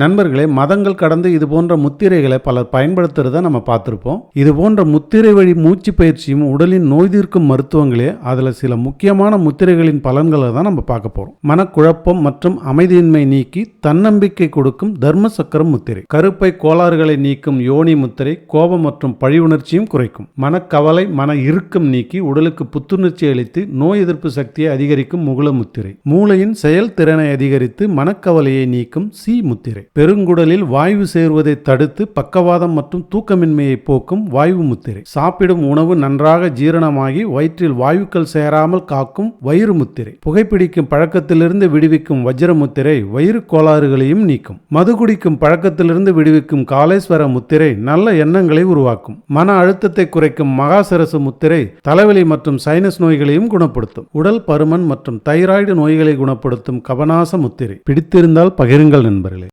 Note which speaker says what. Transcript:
Speaker 1: நண்பர்களே மதங்கள் கடந்து இது போன்ற முத்திரைகளை பலர் பயன்படுத்துறத நம்ம பார்த்துருப்போம். இது போன்ற முத்திரை வழி மூச்சு பயிற்சியும் உடலின் நோய் தீர்க்கும் மருத்துவங்களே அதில் சில முக்கியமான முத்திரைகளின் பலன்களை தான் நம்ம பார்க்க போகிறோம் மனக்குழப்பம் மற்றும் அமைதியின்மை நீக்கி தன்னம்பிக்கை கொடுக்கும் தர்ம சக்கரம் முத்திரை. கருப்பை கோளாறுகளை நீக்கும் யோனி முத்திரை கோபம் மற்றும் பழி உணர்ச்சியும் குறைக்கும். மனக்கவலை மன இறுக்கம் நீக்கி உடலுக்கு புத்துணர்ச்சி அளித்து நோய் எதிர்ப்பு சக்தியை அதிகரிக்கும் முகுல முத்திரை. மூளையின் செயல்திறனை அதிகரித்து மனக்கவலையை நீக்கும் சி முத்திரை. பெருங்குடலில் வாயு சேர்வதை தடுத்து பக்கவாதம் மற்றும் தூக்கமின்மையை போக்கும் வாயு முத்திரை. சாப்பிடும் உணவு நன்றாக ஜீரணமாகி வயிற்றில் வாயுக்கள் சேராமல் காக்கும் வயிறு முத்திரை. புகைப்பிடிக்கும் பழக்கத்திலிருந்து விடுவிக்கும் வஜ்ர முத்திரை வயிறு கோளாறுகளையும் நீக்கும். மது குடிக்கும் பழக்கத்திலிருந்து விடுவிக்கும் காலேஸ்வர முத்திரை நல்ல எண்ணங்களை உருவாக்கும். மன அழுத்தத்தை குறைக்கும் மகாசரசு முத்திரை தலைவலி மற்றும் சைனஸ் நோய்களையும் குணப்படுத்தும். உடல் பருமன் மற்றும் தைராய்டு நோய்களை குணப்படுத்தும் கபநாச முத்திரை. பிடித்திருந்தால் பகிருங்கள் நண்பர்களே.